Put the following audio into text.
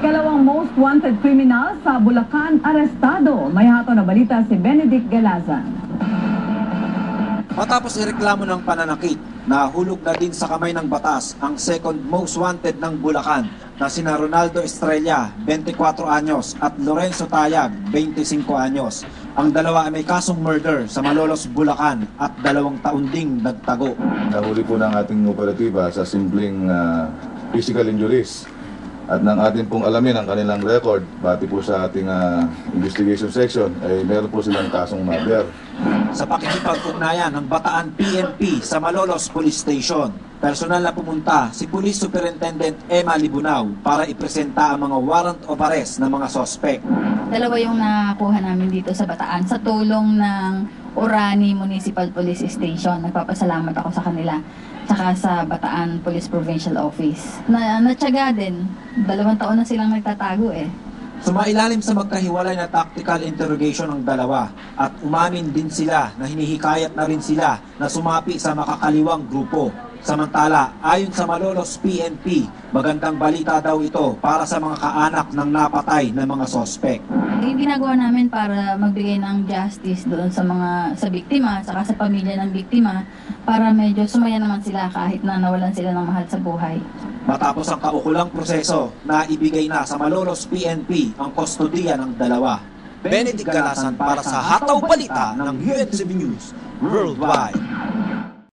Ikalawang most wanted criminal sa Bulacan, arestado. May hato na balita si Benedict Galazan. Matapos ireklamo ng pananakit, nahulog na din sa kamay ng batas ang second most wanted ng Bulacan na sina Ronaldo Estrella, 24 anyos, at Lorenzo Tayag, 25 anyos. Ang dalawa ay may kasong murder sa Malolos, Bulacan at dalawang taon ding nagtago. Nahuli po ng ating operatiba sa simpleng ah, physical injuries. At nang atin pong alamin ang kanilang record, bati po sa ating ah, investigation section, ay meron po silang kasong murder. Sa pakikipag-ugnayan ng Bataan PNP sa Malolos Police Station, personal na pumunta si Police Superintendent Emma Libunaw para ipresenta ang mga warrant of arrest ng mga sospek. Dalawa yung nakuha namin dito sa Bataan sa tulong ng Orani Municipal Police Station. Nagpapasalamat ako sa kanila. Tsaka sa Bataan Police Provincial Office. Na natsaga din. Dalawang taon na silang nagtatago eh. Sumailalim sa magkahiwalay na tactical interrogation ng dalawa at umamin din sila na hinihikayat na rin sila na sumapi sa makakaliwang grupo. Samantala, ayon sa Malolos PNP, magandang balita daw ito para sa mga kaanak ng napatay na mga sospek. Yung ginagawa namin para magbigay ng justice doon sa mga sa biktima, saka sa pamilya ng biktima, para medyo sumaya naman sila kahit na nawalan sila ng mahal sa buhay. Matapos ang kaukulang proseso, naibigay na sa Malolos PNP ang kustodiya ng dalawa. Benedict Galasan para sa Hataw Balita ng UNCB News Worldwide.